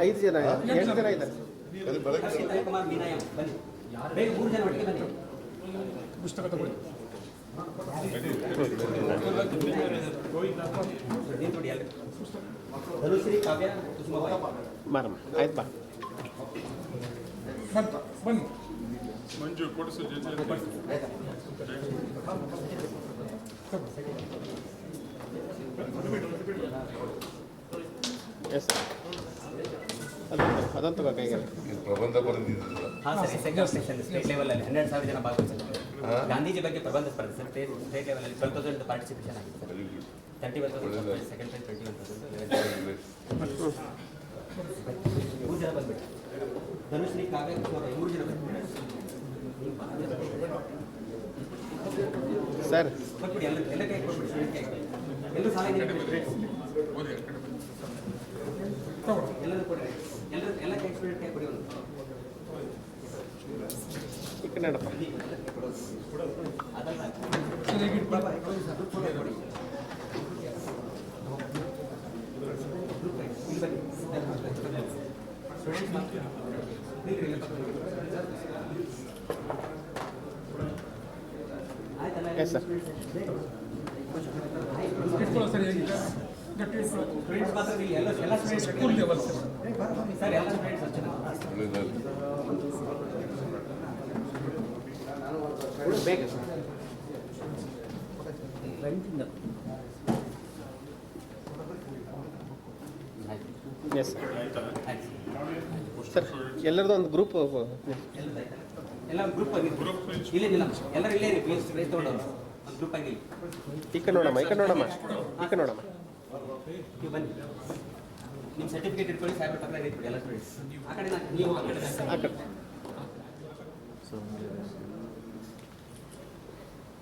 ಐದು ಜನ ಎಂಟು ಜನ ಇದ್ದಾರೆ ಬನ್ನಿ ಮೂರು ಜನ ಒಟ್ಟಿಗೆ ಬನ್ನಿ ಪುಸ್ತಕ ಅಲ್ಲಿ ಧನುಶ್ರೀ ಕಾವ್ಯ ಮಾರಮ್ಮ ಆಯ್ತು ಬಾ. ಮಂಜು ಕೊಡಿಸು ಜೊತೆ ಎಸ್ ಅದಂತ ಇದು ಪ್ರಬಂಧ ಬರೆದಿದ್ದಲ್ಲ ಹಾಂ ಸರ್ ಸೆಕೆಂಡ್ ಸೆಕ್ಷನ್ ಸ್ಟೇಟ್ ಲೆವೆಲಲ್ಲಿ ಹನ್ನೆರಡು ಸಾವಿರ ಜನ ಭಾಗವಹಿಸಿದ್ದಾರೆ ಹಾ. ಗಾಂಧೀಜಿ ಬಗ್ಗೆ ಪ್ರಬಂಧ ಸ್ಪರ್ಧೆ. ಸರ್ ಸ್ಟೇಟ್ ಲೆವೆಲ್ ಲೆವೆಲಲ್ಲಿ ಟ್ವೆಲ್ ತೌಸಂಡ್ ಪಾರ್ಟಿಸಿಪೇಷನ್ ಆಗಿದೆ sir. Thirty one thousand second prize twenty one thousand ಮೂರು ಜನ ಬಂದ್ಬಿಟ್ಟು. ಧನುಶ್ರೀ ಕಾವ್ಯ ಮೂರು ಜನ ಬಂದ್ಬಿಟ್ಟು. ಸರ್. ಕೊಟ್ಬಿಡಿ ಎಲ್ಲ ಎಲ್ಲ ಕೈ ಕೊಟ್ಬಿಡಿ ಸ್ಟೂಡೆಂಟ್ ಕೈ ಎಲ್ಲರೂ ಎಲ್ಲರೂ ಕೊಡ್ರಿ. ಎಲ್ಲರೂ ಎಲ್ಲ ಕೈ ಸ್ಟೂಡೆಂಟ್ ಕೈ ಕೊಡಿ ಒಂದು. ಸ್ಟೂಡೆಂಟ್ಸ್ ಸರ್ ಎಲ್ಲ ಸ್ಟೂಡೆಂಟ್ಸ್ ಎಸ್ ಸರ್ ಎಲ್ಲರದ್ದು ಒಂದು ಗ್ರೂಪ್ ಎಲ್ಲ ಗ್ರೂಪ್ ಆಗಿ ಇಲ್ಲ ಎಲ್ಲರೂ ಇಲ್ಲೇ ಪ್ಲೇಸ್ ಒಂದು ಗ್ರೂಪ್ ಆಗಿ ಇಲ್ಲಿ. ಈ ಕಡೆ ನೋಡಮ್ಮ ಈ ಕಡೆ ನೋಡಮ್ಮ. ಈ ಕಡೆ ನೋಡಮ್ಮ. ನೀವು ಬನ್ನಿ. ನಿಮ್ಮ ಸರ್ಟಿಫಿಕೇಟ್ ಇಟ್ಕೊಳ್ಳಿ ಸೈಬರ್ ಎಲ್ಲ ಸ್ಟೂಡೆಂಟ್ಸ್ ಆ ಕಡೆ ನೀವು ಆ ಕಡೆ ಆ ಕಡೆ.